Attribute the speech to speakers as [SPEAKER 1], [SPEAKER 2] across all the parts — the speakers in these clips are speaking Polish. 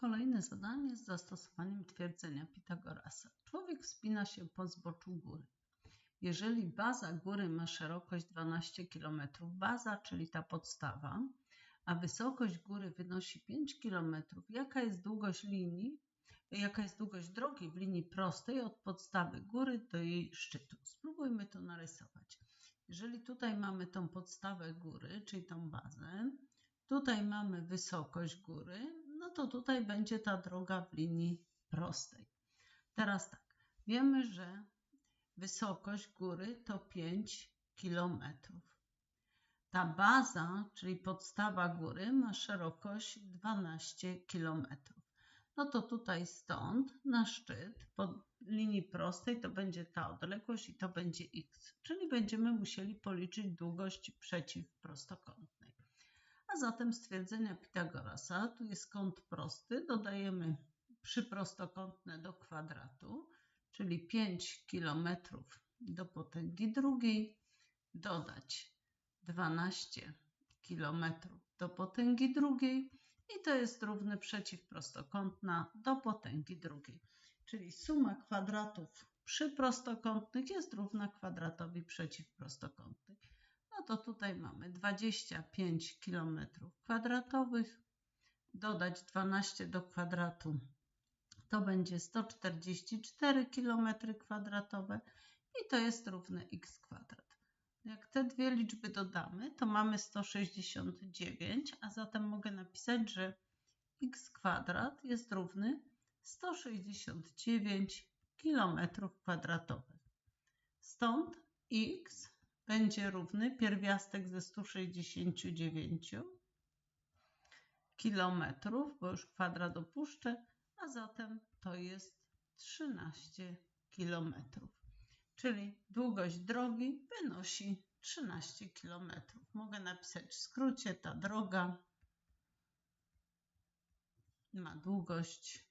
[SPEAKER 1] Kolejne zadanie z zastosowaniem twierdzenia Pitagorasa. Człowiek wspina się po zboczu góry. Jeżeli baza góry ma szerokość 12 km, baza, czyli ta podstawa, a wysokość góry wynosi 5 km, jaka jest długość linii, jaka jest długość drogi w linii prostej od podstawy góry do jej szczytu? Spróbujmy to narysować. Jeżeli tutaj mamy tą podstawę góry, czyli tą bazę, tutaj mamy wysokość góry, to tutaj będzie ta droga w linii prostej. Teraz tak, wiemy, że wysokość góry to 5 km. Ta baza, czyli podstawa góry, ma szerokość 12 km. No to tutaj stąd na szczyt po linii prostej to będzie ta odległość i to będzie x, czyli będziemy musieli policzyć długość. A zatem stwierdzenia Pitagorasa, tu jest kąt prosty, dodajemy przyprostokątne do kwadratu, czyli 5 km do potęgi drugiej, dodać 12 km do potęgi drugiej. I to jest równy przeciwprostokątna do potęgi drugiej. Czyli suma kwadratów przyprostokątnych jest równa kwadratowi przeciwprostokątnych no to tutaj mamy 25 km kwadratowych, dodać 12 do kwadratu, to będzie 144 km kwadratowe i to jest równe x kwadrat. Jak te dwie liczby dodamy, to mamy 169, a zatem mogę napisać, że x kwadrat jest równy 169 km kwadratowych. Stąd x będzie równy pierwiastek ze 169 kilometrów, bo już kwadrat opuszczę, a zatem to jest 13 kilometrów. Czyli długość drogi wynosi 13 kilometrów. Mogę napisać w skrócie, ta droga ma długość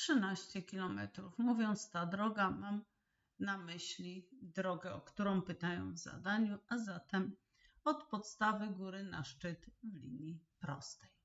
[SPEAKER 1] 13 km. Mówiąc ta droga, mam na myśli drogę, o którą pytają w zadaniu, a zatem od podstawy góry na szczyt w linii prostej.